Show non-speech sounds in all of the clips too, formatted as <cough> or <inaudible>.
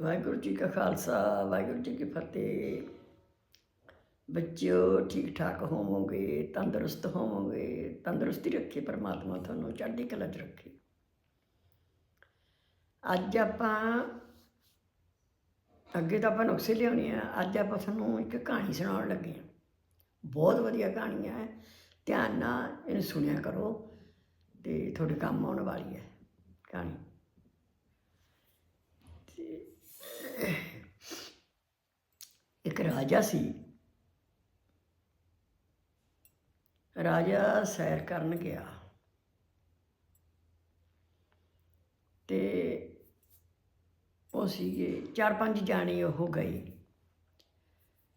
ਵਾਹਿਗੁਰੂ ਜੀ ਕਾ ਖਾਲਸਾ, ਵਾਹਿਗੁਰੂ ਜੀ ਕੀ ਫਤਿਹ। ਬੱਚਿਓ ਠੀਕ ਠਾਕ ਹੋਵੋਗੇ, ਤੰਦਰੁਸਤ ਹੋਵੋਗੇ, ਤੰਦਰੁਸਤੀ ਰੱਖੇ, ਪਰਮਾਤਮਾ ਤੁਹਾਨੂੰ ਚੜ੍ਹਦੀ ਕਲਾ 'ਚ ਰੱਖੇ। ਅੱਜ ਆਪਾਂ, ਅੱਗੇ ਤਾਂ ਆਪਾਂ ਨੁਕਸੇ ਲਿਆਉਣੇ ਆ, ਅੱਜ ਆਪਾਂ ਤੁਹਾਨੂੰ ਇੱਕ ਕਹਾਣੀ ਸੁਣਾਉਣ ਲੱਗੇ ਆ। ਬਹੁਤ ਵਧੀਆ ਕਹਾਣੀ ਹੈ ਧਿਆਨ ਨਾਲ ਇਹਨੂੰ ਸੁਣਿਆ ਕਰੋ ਤੇ ਤੁਹਾਡੇ ਕੰਮ ਆਉਣ ਵਾਲੀ ਹੈ ਕਹਾਣੀ। ਇੱਕ ਰਾਜਾ ਸੀ। ਰਾਜਾ ਸੈਰ ਕਰਨ ਗਿਆ। ਤੇ ਉਹ ਸੀਗੇ, ਚਾਰ ਪੰਜ ਜਾਣੇ ਉਹ ਗਏ।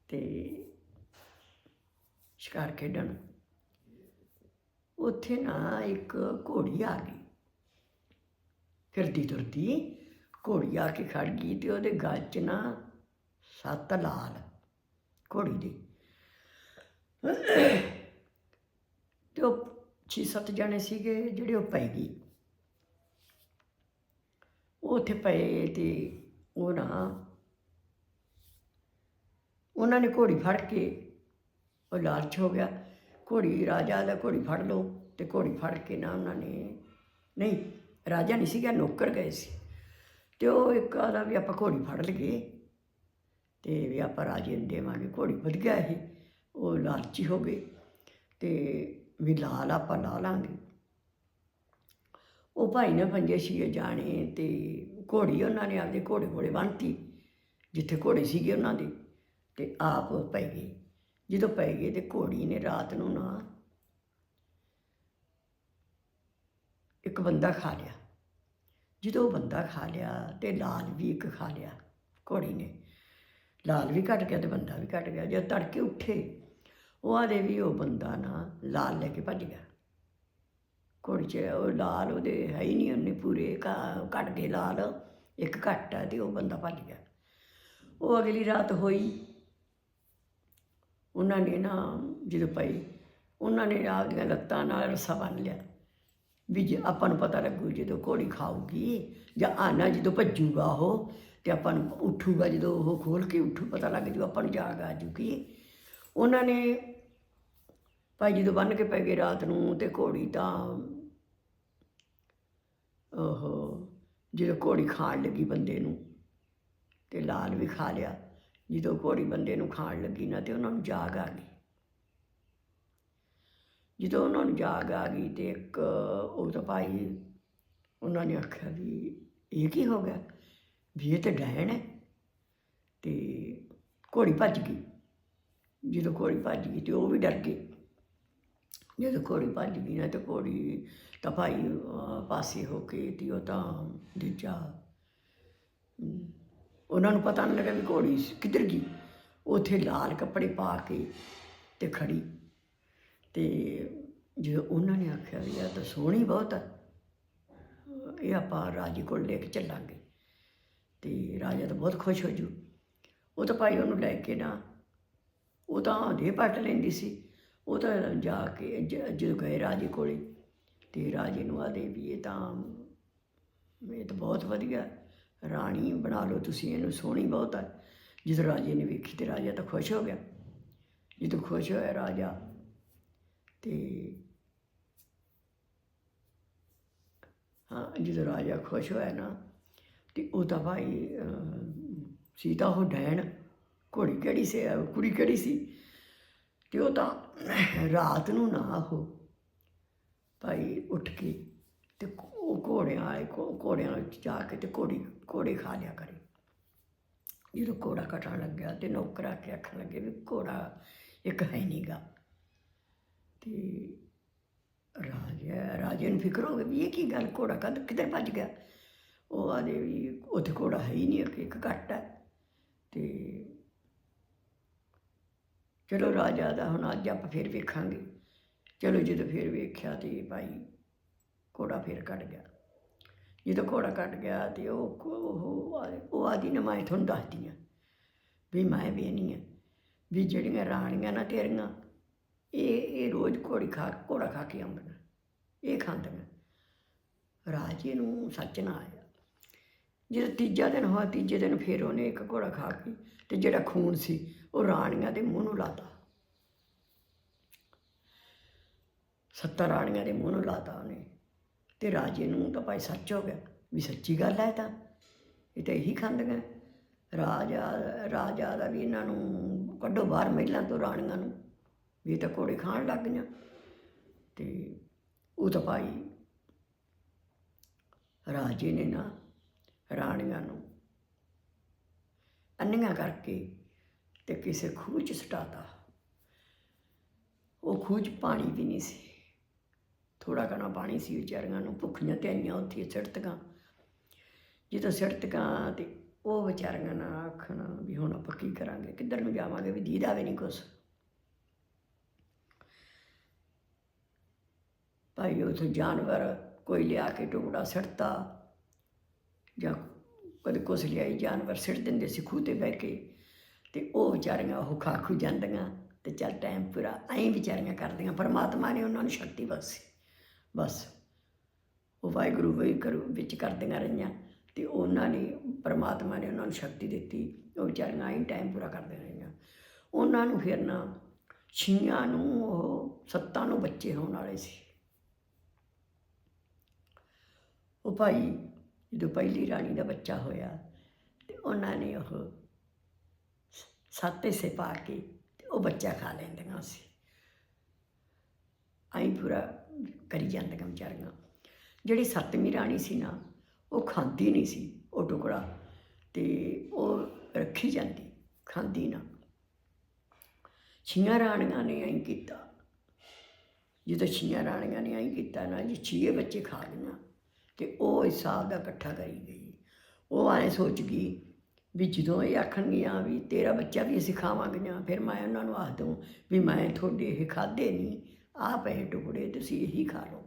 ਤੇ ਸ਼ਿਕਾਰ ਖੇਡਣ। ਉੱਥੇ ਨਾ ਇੱਕ ਘੋੜੀ ਆ ਗਈ। ਫਿਰਦੀ ਤੁਰਦੀ ਘੋੜੀ ਆ ਕੇ ਖੜ ਗਈ ਤੇ ਉਹਦੇ ਗਲ 'ਚ ਨਾ ਸੱਤ ਲਾਲ ਘੋੜੀ ਦੇ। ਤੇ ਉਹ ਛੇ ਸੱਤ ਜਣੇ ਸੀਗੇ ਜਿਹੜੇ ਉਹ ਪੈ ਗਈ ਉਹ ਉੱਥੇ ਪਏ ਤੇ ਉਹ ਨਾ ਉਹਨਾਂ ਨੇ ਘੋੜੀ ਫੜ ਕੇ ਉਹ ਲਾਲਚ ਹੋ ਗਿਆ। ਘੋੜੀ ਰਾਜਾ ਦਾ ਘੋੜੀ ਫੜ ਲਓ ਤੇ ਘੋੜੀ ਫੜ ਕੇ ਨਾ ਉਹਨਾਂ ਨੇ ਨਹੀਂ, ਰਾਜਾ ਨਹੀਂ ਸੀਗਾ, ਨੌਕਰ ਗਏ ਸੀ। ਤੇ ਉਹ ਇੱਕ ਆਦਾ ਵੀ ਆਪਾਂ ਘੋੜੀ ਫੜ ਲਈਏ। ਅਤੇ ਵੀ ਆਪਾਂ ਰਾਜੇ ਨੂੰ ਦੇਵਾਂਗੇ, ਘੋੜੀ ਵਧੀਆ ਗਿਆ ਇਹ ਉਹ ਲਾਲਚੀ ਹੋ ਗਏ ਅਤੇ ਵੀ ਲਾਲ ਆਪਾਂ ਲਾ ਲਾਂਗੇ। ਉਹ ਭਾਈ ਨੇ ਪੰਜੇ ਛੇ ਜਾਣੇ ਅਤੇ ਘੋੜੀ ਉਹਨਾਂ ਨੇ ਆਪਦੇ ਘੋੜੇ ਘੋੜੇ ਬੰਨਤੀ, ਜਿੱਥੇ ਘੋੜੇ ਸੀਗੇ ਉਹਨਾਂ ਦੇ, ਤੇ ਆਪ ਪੈ ਗਏ। ਜਦੋਂ ਪੈ ਗਏ ਤੇ ਘੋੜੀ ਨੇ ਰਾਤ ਨੂੰ ਨਾ ਇੱਕ ਬੰਦਾ ਖਾ ਲਿਆ। ਜਦੋਂ ਬੰਦਾ ਖਾ ਲਿਆ ਤੇ ਲਾਲ ਵੀ ਇੱਕ ਖਾ ਲਿਆ ਘੋੜੀ ਨੇ। ਲਾਲ ਵੀ ਘਟ ਗਿਆ ਤੇ ਬੰਦਾ ਵੀ ਘਟ ਗਿਆ। ਜਦ ਤੜਕੇ ਉੱਠੇ, ਉਹ ਆਦੇ ਵੀ ਉਹ ਬੰਦਾ ਨਾ ਲਾਲ ਲੈ ਕੇ ਭੱਜ ਗਿਆ। ਘੋੜੀ 'ਚ ਉਹ ਲਾਲ ਉਹਦੇ ਹੈ ਹੀ ਨਹੀਂ, ਉਹਨੇ ਪੂਰੇ ਕੱਟ ਗਏ ਲਾਲ, ਇੱਕ ਘੱਟ ਆ ਤੇ ਉਹ ਬੰਦਾ ਭੱਜ ਗਿਆ। ਉਹ ਅਗਲੀ ਰਾਤ ਹੋਈ। ਉਹਨਾਂ ਨੇ ਨਾ ਜਦੋਂ ਪਈ, ਉਹਨਾਂ ਨੇ ਆਪਦੀਆਂ ਲੱਤਾਂ ਨਾਲ ਰੱਸਾ ਬੰਨ ਲਿਆ ਵੀ ਜੇ ਆਪਾਂ ਨੂੰ ਪਤਾ ਲੱਗੂ ਜਦੋਂ ਘੋੜੀ ਖਾਊਗੀ ਜਾਂ ਆਨਾ ਜਦੋਂ ਭੱਜੂਗਾ ਉਹ ਤੇ ਆਪਾਂ ਨੂੰ ਉੱਠੂਗਾ ਜਦੋਂ ਉਹ ਖੋਲ ਕੇ ਉੱਠੂ, ਪਤਾ ਲੱਗ ਜੂ ਆਪਾਂ ਨੂੰ ਜਾਗ ਆ ਜੂਗੀ। ਉਹਨਾਂ ਨੇ ਭਾਈ ਜਦੋਂ ਬੰਨ ਕੇ ਪੈ ਗਏ ਰਾਤ ਨੂੰ ਤੇ ਘੋੜੀ ਤਾਂ ਉਹ ਜਦੋਂ ਘੋੜੀ ਖਾਣ ਲੱਗੀ ਬੰਦੇ ਨੂੰ ਤੇ ਲਾਲ ਵੀ ਖਾ ਲਿਆ, ਜਦੋਂ ਘੋੜੀ ਬੰਦੇ ਨੂੰ ਖਾਣ ਲੱਗੀ ਨਾ ਤੇ ਉਹਨਾਂ ਨੂੰ ਜਾਗ ਆ ਗਈ। ਜਦੋਂ ਉਹਨਾਂ ਨੂੰ ਜਾਗ ਆ ਗਈ ਤੇ ਇੱਕ ਉਹ ਤਾਂ ਭਾਈ ਉਹਨਾਂ ਨੇ ਆਖਿਆ ਵੀ ਇਹ ਕੀ ਹੋ ਗਿਆ? ਵੀ ਇਹ ਤਾਂ ਡੈਣ ਹੈ। ਤੇ ਘੋੜੀ ਭੱਜ ਗਈ। ਜਦੋਂ ਘੋੜੀ ਭੱਜ ਗਈ ਤੇ ਉਹ ਵੀ ਡਰ ਗਏ। ਜਦੋਂ ਘੋੜੀ ਭੱਜ ਗਈ ਨਾ ਤੇ ਘੋੜੀ ਤਾਂ ਭਾਈ ਪਾਸੇ ਹੋ ਕੇ ਤੇ ਉਹ ਤਾਂ ਦੂਜਾ ਉਹਨਾਂ ਨੂੰ ਪਤਾ ਨਹੀਂ ਲੱਗਾ ਵੀ ਘੋੜੀ ਕਿੱਧਰ ਗਈ। ਉੱਥੇ ਲਾਲ ਕੱਪੜੇ ਪਾ ਕੇ ਤੇ ਖੜੀ। ਤੇ ਜਦੋਂ ਉਹਨਾਂ ਨੇ ਆਖਿਆ ਵੀ ਆ ਤਾਂ ਸੋਹਣੀ ਬਹੁਤ ਹੈ ਇਹ ਆਪਾਂ ਰਾਜੇ ਕੋਲ ਲੈ ਕੇ ਚੱਲਾਂਗੇ। ਤੇ ਰਾਜਾ ਤਾਂ ਬਹੁਤ ਖੁਸ਼ ਹੋ ਜੂ। ਉਹ ਤਾਂ ਭਾਈ ਉਹਨੂੰ ਲੈ ਕੇ ਨਾ, ਉਹ ਤਾਂ ਦੇ ਪੱਟ ਲੈਂਦੀ ਸੀ। ਉਹ ਤਾਂ ਜਾ ਕੇ ਜ- ਜਦੋਂ ਗਏ ਰਾਜੇ ਕੋਲੇ ਤੇ ਰਾਜੇ ਨੂੰ ਆਦੇ ਵੀ ਇਹ ਤਾਂ ਇਹ ਤਾਂ ਬਹੁਤ ਵਧੀਆ, ਰਾਣੀ ਬਣਾ ਲਓ ਤੁਸੀਂ, ਇਹਨੂੰ ਸੋਹਣੀ ਬਹੁਤ ਹੈ ਜਦੋਂ ਰਾਜੇ ਨੇ ਵੇਖੀ ਤੇ ਰਾਜਾ ਤਾਂ ਖੁਸ਼ ਹੋ ਗਿਆ। ਜਦੋਂ ਖੁਸ਼ ਹੋਇਆ ਰਾਜਾ ਤੇ ਹਾਂ, ਜਦੋਂ ਰਾਜਾ ਖੁਸ਼ ਹੋਇਆ ਨਾ ਤੇ ਉਹ ਤਾਂ ਭਾਈ ਅਹ, ਸੀਤਾ ਉਹ ਡੈਣ ਘੋੜੀ ਕਿਹੜੀ ਸੀ ਕੁੜੀ ਕਿਹੜੀ ਸੀ? ਤੇ ਉਹ ਤਾਂ ਰਾਤ ਨੂੰ ਨਾ ਉਹ ਭਾਈ ਉੱਠ ਕੇ ਤੇ ਉਹ ਘੋੜਿਆਂ ਵਾਲੇ ਘੋ- ਘੋੜਿਆਂ ਵਿੱਚ ਜਾ ਕੇ ਤੇ ਘੋੜੀ ਘੋੜੇ ਖਾ ਲਿਆ ਕਰੇ। ਜਦੋਂ ਘੋੜਾ ਕਟਣ ਲੱਗਿਆ ਤੇ ਨੌਕਰ ਆ ਕੇ ਆਖਣ ਲੱਗੇ ਵੀ ਘੋੜਾ ਇੱਕ ਹੈ ਨਹੀਂਗਾ ਤੇ ਰਾਜਾ ਰਾਜੇ ਨੂੰ ਫਿਕਰ ਹੋ ਗਿਆ ਵੀ ਇਹ ਕੀ ਗੱਲ ਘੋੜਾ ਕਦ ਕਿੱਧਰ ਭੱਜ ਗਿਆ? ਉਹ ਆਦੇ ਵੀ ਉੱਥੇ ਘੋੜਾ ਹੈ ਹੀ ਨਹੀਂ ਇੱਕ ਇੱਕ ਘੱਟ ਹੈ। ਤੇ ਚਲੋ ਰਾਜਾ ਦਾ ਹੁਣ ਅੱਜ ਆਪਾਂ ਫਿਰ ਵੇਖਾਂਗੇ। ਚਲੋ ਜਦੋਂ ਫਿਰ ਵੇਖਿਆ ਤੇ ਭਾਈ ਘੋੜਾ ਫਿਰ ਕੱਟ ਗਿਆ। ਜਦੋਂ ਘੋੜਾ ਕੱਟ ਗਿਆ ਤੇ ਉਹ ਉਹ ਉਹ ਆਦੀ ਨਾ ਮੈਂ ਤੁਹਾਨੂੰ ਦੱਸਦੀ ਹਾਂ ਵੀ ਮੈਂ ਵੀ ਨਹੀਂ ਆ ਵੀ ਜਿਹੜੀਆਂ ਰਾਣੀਆਂ ਨਾ ਤੇਰੀਆਂ, ਇਹ ਇਹ ਰੋਜ਼ ਘੋੜੀ ਖਾ, ਘੋੜਾ ਖਾ ਕੇ ਆਉਂਦੀਆਂ, ਇਹ ਖਾਂਦੀਆਂ। ਰਾਜੇ ਨੂੰ ਸੱਚ ਨਾ ਆਇਆ ਜਦੋਂ ਤੀਜਾ ਦਿਨ ਹੋਇਆ, ਤੀਜੇ ਦਿਨ ਫਿਰ ਉਹਨੇ ਇੱਕ ਘੋੜਾ ਖਾ ਕੇ ਤੇ ਜਿਹੜਾ ਖੂਨ ਸੀ, ਉਹ ਰਾਣੀਆਂ ਦੇ ਮੂੰਹ ਨੂੰ ਲਾਤਾ। ਸੱਤਾ ਰਾਣੀਆਂ ਦੇ ਮੂੰਹ ਨੂੰ ਲਾਤਾ ਉਹਨੇ ਤੇ ਰਾਜੇ ਨੂੰ ਤਾਂ ਭਾਈ ਸੱਚ ਹੋ ਗਿਆ ਵੀ ਸੱਚੀ ਗੱਲ ਹੈ ਇਹ ਤਾਂ। ਇਹ ਤਾਂ ਇਹੀ ਖਾਂਦੀਆਂ ਰਾਜਾ ਰਾਜਾ ਦਾ ਵੀ ਇਹਨਾਂ ਨੂੰ ਕੱਢੋ ਬਾਹਰ ਮਹਿਲਾਂ ਤੋਂ ਰਾਣੀਆਂ ਨੂੰ, ਵੀ ਇਹ ਤਾਂ ਘੋੜੇ ਖਾਣ ਲੱਗ ਗਈਆਂ। ਤੇ ਉਹ ਤਾਂ ਭਾਈ ਰਾਜੇ ਨੇ ਨਾ ਰਾਣੀਆਂ ਨੂੰ। ਅੰਨੀਆਂ ਕਰਕੇ ਤੇ ਕਿਸੇ ਖੂਹ 'ਚ ਸਟਾਤਾ। ਉਹ ਖੂਹ 'ਚ ਪਾਣੀ ਵੀ ਨਹੀਂ ਸੀ। ਥੋੜਾ ਘਣਾ ਪਾਣੀ ਸੀ, ਵਿਚਾਰੀਆਂ ਨੂੰ ਭੁੱਖੀਆਂ ਤੇ ਆਈਆਂ ਉੱਥੇ ਸਿੜਤਕਾਂ। ਜਦੋਂ ਸਿੜਤਕਾਂ ਤੇ ਉਹ ਵਿਚਾਰੀਆਂ ਨਾ ਆਖਣ ਵੀ ਹੁਣ ਆਪਾਂ ਕੀ ਕਰਾਂਗੇ, ਕਿੱਧਰ ਨੂੰ ਜਾਵਾਂਗੇ, ਵੀ ਦੀਦਾ ਵੀ ਨਹੀਂ ਕੁਛ। ਭਾਈ ਉੱਥੇ ਜਾਨਵਰ ਕੋਈ ਲਿਆ ਕੇ ਟੁਕੜਾ ਸਿੱਟਤਾ ਜਾਂ ਕਦੇ ਕੁਛ ਲਿਆਈ, ਜਾਨਵਰ ਸਿੱਟ ਦਿੰਦੇ ਸੀ ਖੂਹ ਤੇ ਬਹਿ ਕੇ। ਤੇ ਉਹ ਵਿਚਾਰੀਆਂ ਉਹ ਖਾ ਖਾਖੂ ਜਾਂਦੀਆਂ ਤੇ ਚੱਲ ਟਾਈਮ ਪੂਰਾ ਐਂ ਵਿਚਾਰੀਆਂ ਕਰਦੀਆਂ, ਪਰਮਾਤਮਾ ਨੇ ਉਹਨਾਂ ਨੂੰ ਸ਼ਕਤੀ ਬਖਸ਼ੀ। ਬਸ, ਉਹ ਵਾਹਿਗੁਰੂ ਵਾਹਿਗੁਰੂ ਵਿੱਚ ਕਰਦੀਆਂ ਰਹੀਆਂ ਤੇ ਉਹਨਾਂ ਨੇ, ਪਰਮਾਤਮਾ ਨੇ ਉਹਨਾਂ ਨੂੰ ਸ਼ਕਤੀ ਦਿੱਤੀ, ਉਹ ਵਿਚਾਰੀਆਂ ਐਂ ਟਾਈਮ ਪੂਰਾ ਕਰਦੀਆਂ ਰਹੀਆਂ। ਉਹਨਾਂ ਨੂੰ ਫਿਰ ਨਾ ਛੀਆਂ ਨੂੰ, ਉਹ ਸੱਤਾਂ ਨੂੰ ਬੱਚੇ ਹੋਣ ਵਾਲੇ ਸੀ। ਉਹ ਭਾਈ ਜਦੋਂ ਪਹਿਲੀ ਰਾਣੀ ਦਾ ਬੱਚਾ ਹੋਇਆ ਤੇ ਉਹਨਾਂ ਨੇ ਉਹ ਸ- ਸੱਤ ਹਿੱਸੇ ਪਾ ਕੇ ਤੇ ਉਹ ਬੱਚਾ ਖਾ ਲੈਂਦੀਆਂ ਸੀ। ਆਈ ਪੂਰਾ ਕਰੀ ਜਾਂਦੀਆਂ ਵਿਚਾਰੀਆਂ। ਜਿਹੜੀ ਸੱਤਵੀਂ ਰਾਣੀ ਸੀ ਨਾ, ਉਹ ਖਾਂਦੀ ਨਹੀਂ ਸੀ ਉਹ ਟੁਕੜਾ ਤੇ ਉਹ ਰੱਖੀ ਜਾਂਦੀ, ਖਾਂਦੀ ਨਾ। ਛੀਆਂ ਰਾਣੀਆਂ ਨੇ ਐਂ ਕੀਤਾ। ਜਦੋਂ ਛੀਆਂ ਰਾਣੀਆਂ ਨੇ ਐਂ ਕੀਤਾ ਨਾ, ਜੀ ਛੀਏ ਬੱਚੇ ਖਾ ਗਈਆਂ ਤੇ ਉਹ ਹਿਸਾਬ ਦਾ ਇਕੱਠਾ ਕਰੀ ਗਈ। ਉਹ ਐਂ ਸੋਚ ਗਈ ਵੀ ਜਦੋਂ ਇਹ ਆਖਣਗੀਆਂ ਵੀ ਤੇਰਾ ਬੱਚਾ ਵੀ ਅਸੀਂ ਖਾਵਾਂਗੀਆਂ ਫਿਰ ਮੈਂ ਉਹਨਾਂ ਨੂੰ ਆਖ ਦੂੰ ਵੀ ਮੈਂ ਤੁਹਾਡੇ ਇਹ ਖਾਦੇ ਨਹੀਂ ਆਹ ਪਏ ਟੁਕੜੇ ਤੁਸੀਂ ਇਹੀ ਖਾ ਲਓ।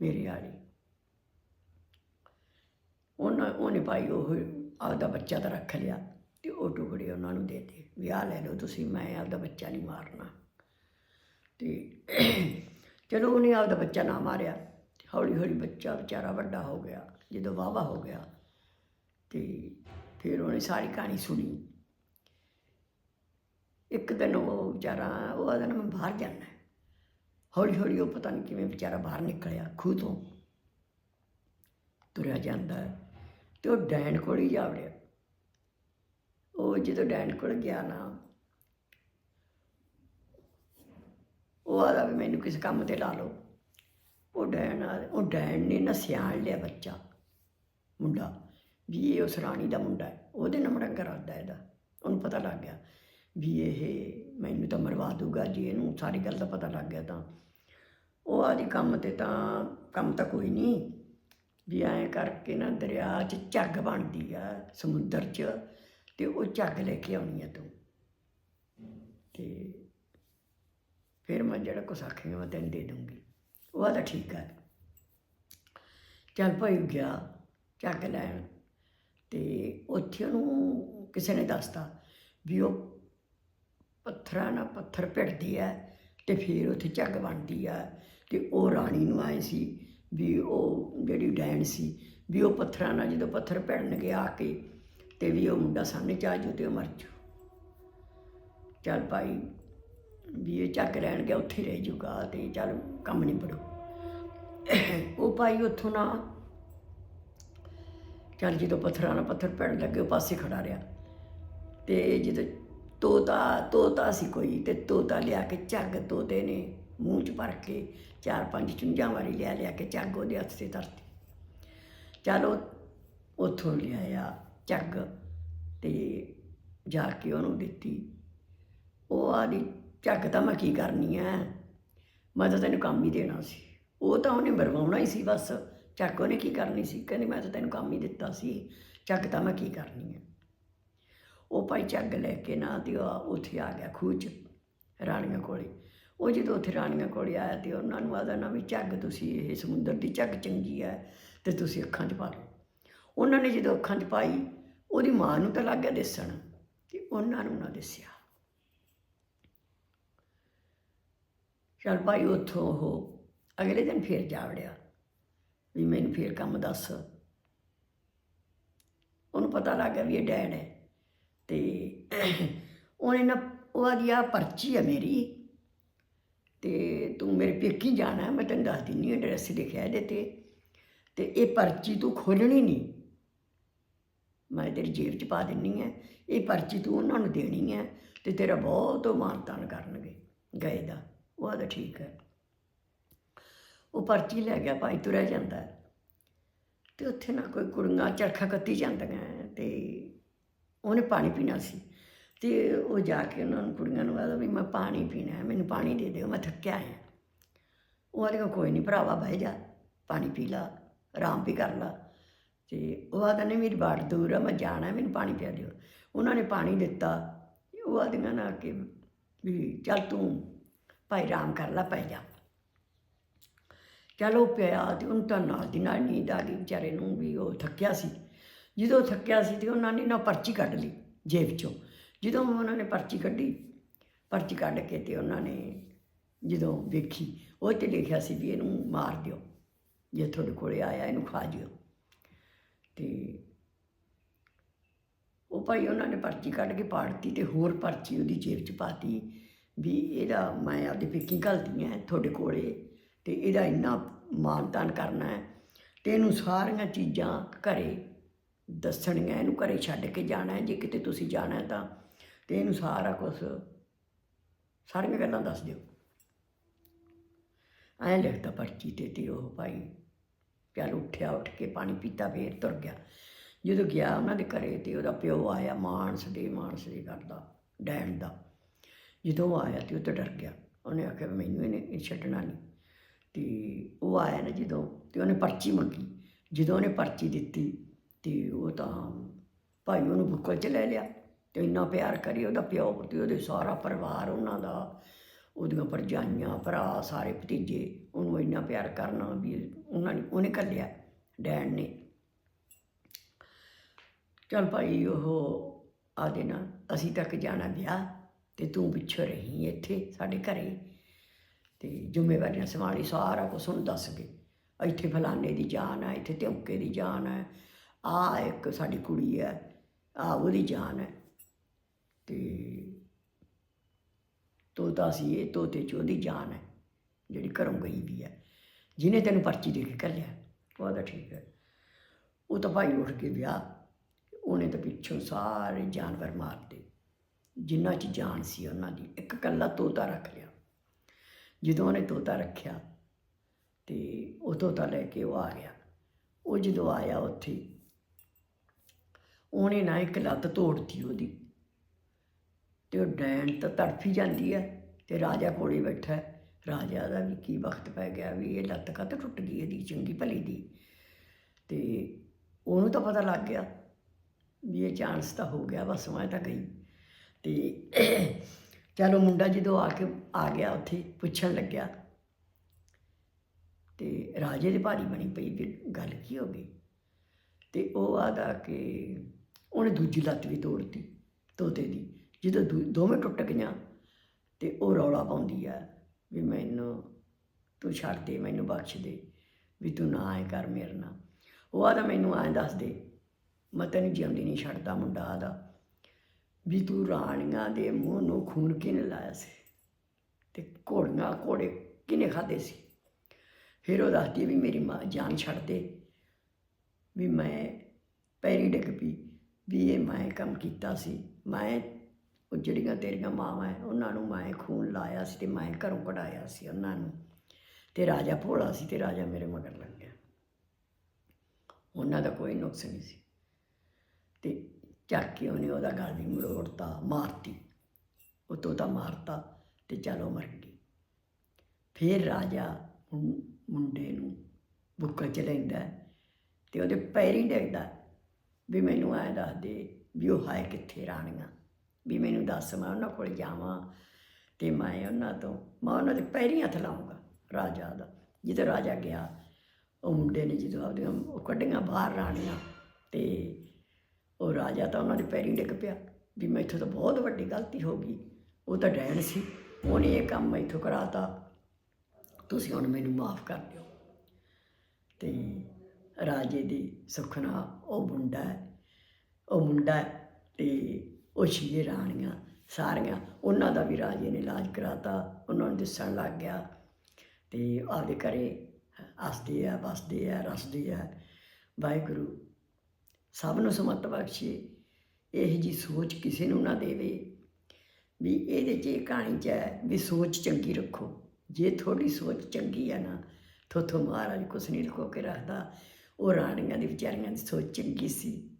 ਮੇਰੇ ਵਾਲੀ ਉਹਨਾਂ, ਉਹਨੇ ਭਾਈ ਉਹ ਆਪਦਾ ਬੱਚਾ ਤਾਂ ਰੱਖ ਲਿਆ ਤੇ ਉਹ ਟੁਕੜੇ ਉਹਨਾਂ ਨੂੰ ਦੇ ਦੇ ਵੀ ਆਹ ਲੈ ਲਓ ਤੁਸੀਂ, ਮੈਂ ਆਪਦਾ ਬੱਚਾ ਨਹੀਂ ਮਾਰਨਾ। ਤੇ ਚਲੋ ਉਹਨੇ ਆਪਦਾ ਬੱਚਾ ਨਾ ਮਾਰਿਆ। ਹੌਲੀ ਹੌਲੀ ਬੱਚਾ ਵਿਚਾਰਾ ਵੱਡਾ ਹੋ ਗਿਆ, ਜਦੋਂ ਵਾਵਾ ਹੋ ਗਿਆ ਤੇ ਫਿਰ ਉਹਨੇ ਸਾਰੀ ਕਹਾਣੀ ਸੁਣੀ। ਇੱਕ ਦਿਨ ਉਹ ਵਿਚਾਰਾ, ਉਹ ਆਦਾ ਨਾ ਮੈਂ ਬਾਹਰ ਜਾਣਾ। ਹੌਲੀ ਹੌਲੀ ਉਹ ਪਤਾ ਨਹੀਂ ਕਿਵੇਂ ਵਿਚਾਰਾ ਬਾਹਰ ਨਿਕਲਿਆ, ਖੂਹ ਤੋਂ ਤੁਰਿਆ ਜਾਂਦਾ ਹੈ ਤੇ ਉਹ ਡੈਣ ਕੋਲ ਹੀ ਜਾ ਵੜਿਆ। ਉਹ ਜਦੋਂ ਡੈਣ ਕੋਲ ਗਿਆ ਨਾ, ਉਹ ਆਦਾ ਵੀ ਮੈਨੂੰ ਕਿਸੇ ਕੰਮ ਤੇ ਲਾ ਲਓ। ਉਹ ਡੈਣ ਆ- ਉਹ ਡੈਣ ਨੇ ਨਾ ਸਿਆਣ ਲਿਆ ਬੱਚਾ, ਮੁੰਡਾ, ਵੀ ਇਹ ਉਸ ਰਾਣੀ ਦਾ ਮੁੰਡਾ ਹੈ, ਉਹਦੇ ਨਾਲ ਮੜਾ ਕਰਾਦਾ ਇਹਦਾ, ਉਹਨੂੰ ਪਤਾ ਲੱਗ ਗਿਆ ਵੀ ਇਹ ਮੈਨੂੰ ਤਾਂ ਮਰਵਾ ਦੂਗਾ ਜੀ ਇਹਨੂੰ, ਸਾਰੀ ਗੱਲ ਦਾ ਪਤਾ ਲੱਗ ਗਿਆ ਤਾਂ। ਉਹ ਆਦੀ ਕੰਮ ਤੇ ਤਾਂ, ਕੰਮ ਤਾਂ ਕੋਈ ਨਹੀਂ ਵੀ ਐਂ ਕਰਕੇ ਨਾ ਦਰਿਆ 'ਚ ਝੱਗ ਬਣਦੀ ਆ, ਸਮੁੰਦਰ 'ਚ, ਤੇ ਉਹ ਝੱਗ ਲੈ ਕੇ ਆਉਣੀ ਆ ਤੂੰ। ਤੇ ਫਿਰ ਮੈਂ ਜਿਹੜਾ ਕੁਛ ਆਖੇਗਾ ਮੈਂ ਤੈਨੂੰ ਦੇ ਦੂੰਗੀ। ਉਹ ਤਾਂ ਠੀਕ ਹੈ। ਚੱਲ ਭਾਈ ਗਿਆ, ਝੱਗ ਲੈਣ ਤੇ ਉੱਥੇ ਉਹਨੂੰ ਕਿਸੇ ਨੇ ਦੱਸਤਾ ਵੀ ਉਹ ਪੱਥਰਾਂ ਨਾਲ ਪੱਥਰ ਭਿੜਦੀ ਹੈ ਤੇ ਫਿਰ ਉੱਥੇ ਝੱਗ ਬਣਦੀ ਆ ਤੇ ਉਹ ਰਾਣੀ ਨੂੰ ਆਏ ਸੀ ਵੀ ਉਹ ਜਿਹੜੀ ਡੈਣ ਸੀ ਵੀ ਉਹ ਪੱਥਰਾਂ ਨਾਲ ਜਦੋਂ ਪੱਥਰ ਭਿੜਨਗੇ ਆ ਕੇ ਤੇ ਵੀ ਉਹ ਮੁੰਡਾ ਸਾਹਮਣੇ ਚ ਆ ਜਾਊ ਤੇ ਉਹ ਮਰ ਜੂ। ਚੱਲ ਭਾਈ ਵੀ ਇਹ ਝੱਗ ਰਹਿਣ ਗਿਆ ਉੱਥੇ ਰਹਿ ਜੂਗਾ ਤੇ ਚੱਲ ਕੰਮ ਨਹੀਂ ਬੜੋ ਉਹ ਭਾਈ ਉੱਥੋਂ ਨਾ ਚੱਲ ਜਦੋਂ ਪੱਥਰਾਂ ਨਾਲ ਪੱਥਰ ਪੈਣ ਲੱਗੇ, ਉਹ ਪਾਸੇ ਖੜਾ ਰਿਹਾ। ਤੇ ਜਦੋਂ ਤੋਤਾ ਤੋਤਾ ਸੀ ਕੋਈ ਤੇ ਤੋਤਾ ਲਿਆ ਕੇ ਝੱਗ ਤੋਤੇ ਨੇ ਮੂੰਹ 'ਚ ਭਰ ਕੇ ਚਾਰ ਪੰਜ ਚੁੰਝਾਂ ਵਾਰੀ ਲਿਆ ਲਿਆ ਕੇ ਝੱਗ ਉਹਦੇ ਹੱਥ ਤੇ ਧਰਤੀ। ਚਲੋ ਉੱਥੋਂ ਲਿਆਇਆ ਝੱਗ ਤੇ ਜਾ ਕੇ ਉਹਨੂੰ ਦਿੱਤੀ। ਉਹ ਆਦੀ ਝੱਗ ਤਾਂ ਮੈਂ ਕੀ ਕਰਨੀ ਐ? ਮੈਂ ਤਾਂ ਤੈਨੂੰ ਕੰਮ ਹੀ ਦੇਣਾ ਸੀ। ਉਹ ਤਾਂ ਉਹਨੇ ਮਰਵਾਉਣਾ ਹੀ ਸੀ ਬਸ। ਝੱਗ ਉਹਨੇ ਕੀ ਕਰਨੀ ਸੀ? ਕਹਿੰਦੀ ਮੈਂ ਤਾਂ ਤੈਨੂੰ ਕੰਮ ਹੀ ਦਿੱਤਾ ਸੀ। ਝੱਗ ਤਾਂ ਮੈਂ ਕੀ ਕਰਨੀ ਐ? ਉਹ ਭਾਈ ਝੱਗ ਲੈ ਕੇ ਨਾ ਤੇ ਉਹ ਉੱਥੇ ਆ ਗਿਆ ਖੂਹ 'ਚ ਰਾਣੀਆਂ ਕੋਲੇ। ਉਹ ਜਦੋਂ ਉੱਥੇ ਰਾਣੀਆਂ ਕੋਲੇ ਆਇਆ ਤੇ ਉਹਨਾਂ ਨੂੰ ਆਦਾ ਨਾ ਵੀ ਝੱਗ ਤੁਸੀਂ ਇਹ ਸਮੁੰਦਰ ਦੀ ਝੱਗ ਚੰਗੀ ਹੈ ਤੇ ਤੁਸੀਂ ਅੱਖਾਂ 'ਚ ਪਾ ਲਓ। ਉਹਨਾਂ ਨੇ ਜਦੋਂ ਅੱਖਾਂ 'ਚ ਪਾਈ, ਉਹਦੀ ਮਾਂ ਨੂੰ ਤਾਂ ਲੱਗ ਗਿਆ ਦਿਸਣ। ਤੇ ਉਹਨਾਂ ਨੂੰ ਨਾ ਦਿਸਿਆ। ਚਲ ਭਾਈ ਉੱਥੋਂ ਉਹ ਅਗਲੇ ਦਿਨ ਫੇਰ ਜਾ ਵੜਿਆ। ਵੀ ਮੈਨੂੰ ਫੇਰ ਕੰਮ ਦੱਸ। ਉਹਨੂੰ ਪਤਾ ਲੱਗ ਗਿਆ ਵੀ ਇਹ ਡੈਡ ਹੈ। ਤੇ ਉਹਨੇ ਨਾ, ਉਹ ਆਦੀ ਆ ਪਰਚੀ ਹੈ ਮੇਰੀ। ਤੇ ਤੂੰ ਮੇਰੇ ਪੇਕੀ ਜਾਣਾ, ਮੈਂ ਤੈਨੂੰ ਦੱਸ ਦਿੰਨੀ ਹਾਂ ਐਡਰੈਸ ਲਿਖਿਆ ਇਹਦੇ ਤੇ। ਤੇ ਇਹ ਪਰਚੀ ਤੂੰ ਖੋਲਣੀ ਨਹੀਂ। ਮੈਂ ਤੇਰੀ ਜੇਬ 'ਚ ਪਾ ਦਿੰਨੀ ਹੈ। ਇਹ ਪਰਚੀ ਤੂੰ ਉਹਨਾਂ ਨੂੰ ਦੇਣੀ ਹੈ ਤੇ ਤੇਰਾ ਬਹੁਤ ਮਾਨਤਾਨ ਕਰਨਗੇ, ਗਏ ਦਾ। ਉਹ ਆਦਾ ਠੀਕ ਹੈ। ਉਹ ਪਰਚੀ ਲੈ ਗਿਆ, ਭਾਈ ਤੁਰਿਆ ਜਾਂਦਾ ਹੈ। ਤੇ ਉੱਥੇ ਨਾ ਕੋਈ ਕੁੜੀਆਂ ਚਰਖਾ ਕੱਤੀ ਜਾਂਦੀਆਂ ਤੇ ਉਹਨੇ ਪਾਣੀ ਪੀਣਾ ਸੀ। ਤੇ ਉਹ ਜਾ ਕੇ ਉਹਨਾਂ ਨੂੰ ਕੁੜੀਆਂ ਨੂੰ ਆਦਾ ਵੀ ਮੈਂ ਪਾਣੀ ਪੀਣਾ ਹੈ, ਮੈਨੂੰ ਪਾਣੀ ਦੇ ਦਿਓ, ਮੈਂ ਥੱਕਿਆ ਹਾਂ। ਉਹ ਆਦੇ ਕੋਈ ਨਹੀਂ ਭਰਾਵਾ ਬਹਿ ਜਾ, ਪਾਣੀ ਪੀ ਲਾ, ਆਰਾਮ ਵੀ ਕਰ ਲਾ। ਤੇ ਉਹ ਆਦਾ ਨਹੀਂ ਮੇਰੀ ਬਾੜ ਦੂਰ ਆ, ਮੈਂ ਜਾਣਾ ਮੈਨੂੰ ਪਾਣੀ ਪਿਆ ਦਿਓ। ਉਹਨਾਂ ਨੇ ਪਾਣੀ ਦਿੱਤਾ, ਉਹ ਆਦੀਆਂ ਨਾ ਕਿ ਵੀ ਚੱਲ ਤੂੰ ਭਾਈ ਆਰਾਮ ਕਰ ਲਾ ਪੈ ਜਾ। ਚਲੋ ਪਿਆ ਤੇ ਉਹਨੂੰ ਤਾਂ ਨਾਲ ਦੀ ਨਾਲ ਨੀਂਦ ਆ ਗਈ, ਵਿਚਾਰੇ ਨੂੰ ਵੀ ਉਹ ਥੱਕਿਆ ਸੀ। ਜਦੋਂ ਥੱਕਿਆ ਸੀ ਤੇ ਉਹਨਾਂ ਨੇ ਨਾ ਪਰਚੀ ਕੱਢ ਲਈ ਜੇਬ ਚੋਂ। ਜਦੋਂ ਉਹਨਾਂ ਨੇ ਪਰਚੀ ਕੱਢੀ, ਪਰਚੀ ਕੱਢ ਕੇ ਤੇ ਉਹਨਾਂ ਨੇ ਜਦੋਂ ਵੇਖੀ, ਉਹ ਤੇ ਲਿਖਿਆ ਸੀ ਵੀ ਇਹਨੂੰ ਮਾਰ ਦਿਓ, ਜੇ ਤੁਹਾਡੇ ਕੋਲੇ ਆਇਆ ਇਹਨੂੰ ਖਾ ਜਿਓ। ਤੇ ਉਹ ਭਾਈ ਉਹਨਾਂ ਨੇ ਪਰਚੀ ਕੱਢ ਕੇ ਪਾੜਤੀ ਤੇ ਹੋਰ ਪਰਚੀ ਉਹਦੀ ਜੇਬ 'ਚ ਪਾਤੀ। ਵੀ ਇਹਦਾ ਮੈਂ ਆਪਦੀ ਫਿੱਕੀ ਘਲਦੀ ਹਾਂ ਤੁਹਾਡੇ ਕੋਲੇ ਅਤੇ ਇਹਦਾ ਇੰਨਾ ਮਾਨਤਾਨ ਕਰਨਾ ਹੈ ਤੇ ਇਹਨੂੰ ਸਾਰੀਆਂ ਚੀਜ਼ਾਂ ਘਰੇ ਦੱਸਣੀਆਂ, ਇਹਨੂੰ ਘਰੇ ਛੱਡ ਕੇ ਜਾਣਾ ਜੇ ਕਿਤੇ ਤੁਸੀਂ ਜਾਣਾ ਤਾਂ। ਤੇ ਇਹਨੂੰ ਸਾਰਾ ਕੁਝ ਸਾਰੀਆਂ ਗੱਲਾਂ ਦੱਸ ਦਿਓ। ਐਂ ਲਿਖਤਾ ਪਰਚੀ ਤੇ ਤੇ ਉਹ ਭਾਈ ਚੱਲ ਉੱਠਿਆ, ਉੱਠ ਕੇ ਪਾਣੀ ਪੀਤਾ, ਫੇਰ ਤੁਰ ਗਿਆ। ਜਦੋਂ ਗਿਆ ਉਹਨਾਂ ਦੇ ਘਰੇ ਤੇ ਉਹਦਾ ਪਿਓ ਆਇਆ, ਮਾਨਸ ਦੇ ਮਾਨਸ ਦੇ ਕਰਦਾ ਡੈਣ ਦਾ। ਜਦੋਂ ਉਹ ਆਇਆ ਤਾਂ ਉਹ ਤਾਂ ਡਰ ਗਿਆ। ਉਹਨੇ ਆਖਿਆ ਵੀ ਮੈਨੂੰ ਇਹਨੇ ਇਹ ਛੱਡਣਾ ਨਹੀਂ। ਅਤੇ ਉਹ ਆਇਆ ਨਾ ਜਦੋਂ ਅਤੇ ਉਹਨੇ ਪਰਚੀ ਮੰਗੀ। ਜਦੋਂ ਉਹਨੇ ਪਰਚੀ ਦਿੱਤੀ ਅਤੇ ਉਹ ਤਾਂ ਭਾਈ ਉਹਨੂੰ ਬੁੱਕਲ 'ਚ ਲੈ ਲਿਆ ਅਤੇ ਇੰਨਾ ਪਿਆਰ ਕਰੀ ਉਹਦਾ ਪਿਓ ਤੇ ਉਹਦੇ ਸਾਰਾ ਪਰਿਵਾਰ ਉਹਨਾਂ ਦਾ, ਉਹਦੀਆਂ ਭਰਜਾਈਆਂ, ਭਰਾ, ਸਾਰੇ ਭਤੀਜੇ, ਉਹਨੂੰ ਇੰਨਾ ਪਿਆਰ ਕਰਨਾ ਵੀ ਉਹਨਾਂ ਨੇ ਉਹਨੇ ਕੱਲਿਆ ਡੈਡ ਨੇ। ਚਲ ਭਾਈ ਉਹ ਆਦੇ ਨਾ ਅਸੀਂ ਤੱਕ ਜਾਣਾ ਵਿਆਹ। ਤੇ ਤੂੰ ਪਿੱਛੇ ਰਹੀ ਇੱਥੇ ਸਾਡੇ ਘਰੇ। ਤੇ ਜ਼ਿੰਮੇਵਾਰੀਆਂ ਸੰਭਾਲੀ, ਸਾਰਾ ਕੁਝ ਹੁਣ ਦੱਸ ਗਏ ਇੱਥੇ ਫਲਾਣੇ ਦੀ ਜਾਨ ਹੈ ਇੱਥੇ ਧੌਕੇ ਦੀ ਜਾਨ ਹੈ ਆ ਇੱਕ ਸਾਡੀ ਕੁੜੀ ਹੈ ਆ ਉਹਦੀ ਜਾਨ ਹੈ ਤੇ ਤੋਤਾ ਸੀ ਇਹ, ਤੋਤੇ ਚ ਉਹਦੀ ਜਾਨ ਹੈ ਜਿਹੜੀ ਘਰੋਂ ਗਈ ਵੀ ਹੈ ਜਿਹਨੇ ਤੈਨੂੰ ਪਰਚੀ ਦੇ ਕੇ ਘੱਲਿਆ ਲਿਆ ਉਹਦਾ ਠੀਕ ਹੈ ਉਹ ਤਾਂ ਭਾਈ ਉੱਠ ਕੇ ਵਿਆਹ, ਉਹਨੇ ਤਾਂ ਪਿੱਛੋਂ ਸਾਰੇ ਜਾਨਵਰ ਮਾਰਦੇ ਜਿੰਨਾ ਚ ਜਾਨ ਸੀ ਉਹਨਾਂ ਦੀ, ਇੱਕ ਕੱਲਾ ਤੋਤਾ ਰੱਖ ਲਿਆ। ਜਦੋਂ ਉਹਨੇ ਤੋਤਾ ਰੱਖਿਆ ਤੇ ਉਹ ਤੋਤਾ ਲੈ ਕੇ ਉਹ ਆ ਗਿਆ। ਉਹ ਜਦੋਂ ਆਇਆ ਉੱਥੇ, ਉਹਨੇ ਨਾ ਇੱਕ ਲੱਤ ਤੋੜਤੀ ਉਹਦੀ ਤੇ ਉਹ ਡੈਣ ਤਾਂ ਤੜਫੀ ਜਾਂਦੀ ਹੈ ਤੇ ਰਾਜਾ ਕੋਲੇ ਬੈਠਾ ਰਾਜਾ ਦਾ ਵੀ ਕੀ ਵਕਤ ਪੈ ਗਿਆ ਵੀ ਇਹ ਲੱਤ ਕਾਹਤੋਂ ਟੁੱਟ ਗਈ ਇਹਦੀ, ਚੰਗੀ ਭਲੀ ਦੀ। ਤੇ ਉਹਨੂੰ ਤਾਂ ਪਤਾ ਲੱਗ ਗਿਆ ਵੀ ਇਹ ਚਾਂਸ ਤਾਂ ਹੋ ਗਿਆ, ਬਸ ਮੈਂ ਤਾਂ ਗਈ। ਤੇ <coughs> ਚਲੋ ਮੁੰਡਾ ਜਦੋਂ ਆ ਕੇ, ਆ ਗਿਆ ਉੱਥੇ, ਪੁੱਛਣ ਲੱਗਿਆ। ਤੇ ਰਾਜੇ ਦੇ ਭਾਰੀ ਬਣੀ ਪਈ ਵੀ ਗੱਲ ਕੀ ਹੋ ਗਈ? ਤੇ ਉਹ ਆਦਾ ਕਿ ਉਹਨੇ ਦੂਜੀ ਲੱਤ ਵੀ ਤੋੜਤੀ ਤੋਤੇ ਦੀ। ਜਦੋਂ ਦੂ- ਦੋਵੇਂ ਟੁੱਟ ਗਈਆਂ ਤੇ ਉਹ ਰੌਲਾ ਪਾਉਂਦੀ ਆ ਵੀ ਮੈਨੂੰ, ਤੂੰ ਛੱਡ ਦੇ, ਮੈਨੂੰ ਬਖਸ਼ ਦੇ, ਵੀ ਤੂੰ ਨਾ ਆਏ ਕਰ ਮੇਰੇ ਨਾਲ। ਉਹ ਆਦਾ ਮੈਨੂੰ ਐਂ ਦੱਸ ਦੇ। ਮੈਂ ਤੈਨੂੰ ਜਿਉਂਦੀ ਨਹੀਂ ਛੱਡਦਾ ਮੁੰਡਾ ਆਦਾ ਵੀ ਤੂੰ ਰਾਣੀਆਂ ਦੇ ਮੂੰਹ ਨੂੰ ਖੂਨ ਕਿਹਨੇ ਲਾਇਆ ਸੀ? ਤੇ ਘੋੜੀਆਂ ਘੋੜੇ ਕਿਹਨੇ ਖਾਦੇ ਸੀ? ਫਿਰ ਉਹ ਦੱਸਦੀ ਵੀ ਮੇਰੀ ਮਾਂ ਜਾਨ ਛੱਡ ਦੇ, ਵੀ ਮੈਂ ਪੈਰੀ ਡਿੱਗ ਪਈ, ਵੀ ਇਹ ਮੈਂ ਕੰਮ ਕੀਤਾ ਸੀ। ਮੈਂ ਉਹ ਜਿਹੜੀਆਂ ਤੇਰੀਆਂ ਮਾਵਾਂ ਹੈ ਉਹਨਾਂ ਨੂੰ ਮੈਂ ਖੂਨ ਲਾਇਆ ਸੀ ਤੇ ਮੈਂ ਘਰੋਂ ਕਢਾਇਆ ਸੀ ਉਹਨਾਂ ਨੂੰ। ਤੇ ਰਾਜਾ ਭੋਲਾ ਸੀ ਤੇ ਰਾਜਾ ਮੇਰੇ ਮਗਰ ਲੱਗ ਗਿਆ। ਉਹਨਾਂ ਦਾ ਕੋਈ ਨੁਕਸ ਨਹੀਂ ਸੀ। ਤੇ ਚੱਕ ਕੇ ਉਹਨੇ ਉਹਦਾ ਗਲ ਵੀ ਮਰੋੜਤਾ ਮਾਰਤੀ। ਉਹ ਤੋਤਾ ਮਾਰਤਾ ਤੇ ਚਲੋ ਮਰ ਗਈ। ਫਿਰ ਰਾਜਾ ਮੁੰਡੇ ਨੂੰ ਬੁੱਕਲ ਚ ਲੈਂਦਾ ਹੈ ਤੇ ਉਹਦੇ ਪੈਰੀ ਡਿੱਗਦਾ ਵੀ ਮੈਨੂੰ ਐ ਦੱਸ ਦੇ ਵੀ ਉਹ ਹੈ ਕਿੱਥੇ ਰਾਣੀਆਂ? ਵੀ ਮੈਨੂੰ ਦੱਸ ਮੈਂ ਉਹਨਾਂ ਕੋਲ ਜਾਵਾਂ ਤੇ ਮੈਂ ਉਹਨਾਂ ਤੋਂ, ਮੈਂ ਉਹਨਾਂ ਦੇ ਪੈਰੀਂ ਹੱਥ ਲਾਉਂਗਾ ਰਾਜਾ ਦਾ। ਜਦੋਂ ਰਾਜਾ ਗਿਆ, ਉਹ ਮੁੰਡੇ ਨੇ ਜਦੋਂ ਆਪਦੀਆਂ, ਉਹ ਕੱਢੀਆਂ ਬਾਹਰ ਰਾਣੀਆਂ ਤੇ ਉਹ ਰਾਜਾ ਤਾਂ ਉਹਨਾਂ ਦੇ ਪੈਰੀਂ ਡਿੱਗ ਪਿਆ ਵੀ ਮੈਥੋਂ ਤਾਂ ਬਹੁਤ ਵੱਡੀ ਗਲਤੀ ਹੋ ਗਈ। ਉਹ ਤਾਂ ਡੈਣ ਸੀ। ਉਹਨੇ ਇਹ ਕੰਮ ਮੈਥੋਂ ਕਰਾਤਾ। ਤੁਸੀਂ ਹੁਣ ਮੈਨੂੰ ਮਾਫ ਕਰ ਦਿਓ। ਤੇ ਰਾਜੇ ਦੀ ਸੁਖਨਾ, ਉਹ ਮੁੰਡਾ ਹੈ। ਉਹ ਮੁੰਡਾ ਹੈ ਤੇ ਉਹ ਛੇ ਰਾਣੀਆਂ ਸਾਰੀਆਂ। ਉਹਨਾਂ ਦਾ ਵੀ ਰਾਜੇ ਨੇ ਇਲਾਜ ਕਰਾਤਾ। ਉਹਨਾਂ ਨੂੰ ਦਿਸਣ ਲੱਗ ਗਿਆ। ਤੇ ਆਪਦੇ ਘਰੇ ਹੱਸਦੇ ਆ, ਵਸਦੇ ਆ, ਰਸਦੇ ਆ। ਵਾਹਿਗੁਰੂ ਸਭ ਨੂੰ ਸਮਤ ਬਖਸ਼ੇ, ਇਹ ਜੀ ਸੋਚ ਕਿਸੇ ਨੂੰ ਨਾ ਦੇਵੇ। ਵੀ ਇਹਦੇ 'ਚ ਇਹ ਕਹਾਣੀ 'ਚ ਹੈ ਵੀ ਸੋਚ ਚੰਗੀ ਰੱਖੋ। ਜੇ ਤੁਹਾਡੀ ਸੋਚ ਚੰਗੀ ਹੈ ਨਾ, ਥੋਥੋਂ ਮਹਾਰਾਜ ਕੁਛ ਨਹੀਂ ਰੁਕੋ ਕੇ ਰੱਖਦਾ। ਉਹ ਰਾਣੀਆਂ ਦੀ, ਵਿਚਾਰੀਆਂ ਦੀ ਸੋਚ ਚੰਗੀ ਸੀ।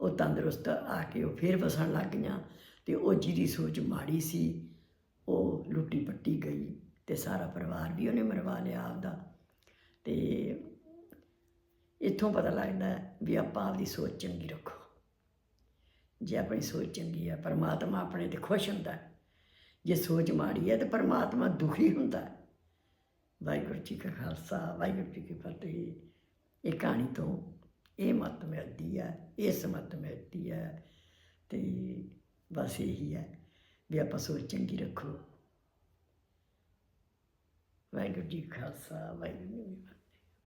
ਉਹ ਤੰਦਰੁਸਤ ਆ ਕੇ ਉਹ ਫੇਰ ਵਸਣ ਲੱਗ ਗਈਆਂ ਤੇ ਉਹ ਜਿਹਦੀ ਸੋਚ ਮਾੜੀ ਸੀ, ਉਹ ਲੁੱਟੀ ਪੱਟੀ ਗਈ ਤੇ ਸਾਰਾ ਪਰਿਵਾਰ ਵੀ ਉਹਨੇ ਮਰਵਾ ਲਿਆ ਆਪਦਾ। ਤੇ ਇੱਥੋਂ ਪਤਾ ਲੱਗਦਾ ਵੀ ਆਪਾਂ ਆਪਦੀ ਸੋਚ ਚੰਗੀ ਰੱਖੋ। ਜੇ ਆਪਣੀ ਸੋਚ ਚੰਗੀ ਹੈ, ਪਰਮਾਤਮਾ ਆਪਣੇ ਤੇ ਖੁਸ਼ ਹੁੰਦਾ ਜੇ ਸੋਚ ਮਾੜੀ ਹੈ, ਤਾਂ ਪਰਮਾਤਮਾ ਦੁਖੀ ਹੁੰਦਾ ਵਾਹਿਗੁਰੂ ਜੀ ਕਾ ਖਾਲਸਾ, ਵਾਹਿਗੁਰੂ ਜੀ ਕੀ ਫਤਿਹ। ਇਹ ਕਹਾਣੀ ਤੋਂ ਇਹ ਮਤ ਮਿਲਦੀ ਹੈ, ਇਸ ਸਮਤ ਮਿਲਦੀ ਹੈ ਤੇ ਬਸ ਇਹੀ ਹੈ ਵੀ ਆਪਾਂ ਸੋਚ ਚੰਗੀ ਰੱਖੋ। ਵਾਹਿਗੁਰੂ ਜੀ ਕਾ ਖਾਲਸਾ, ਵਾਹਿਗੁਰੂ ਜੀ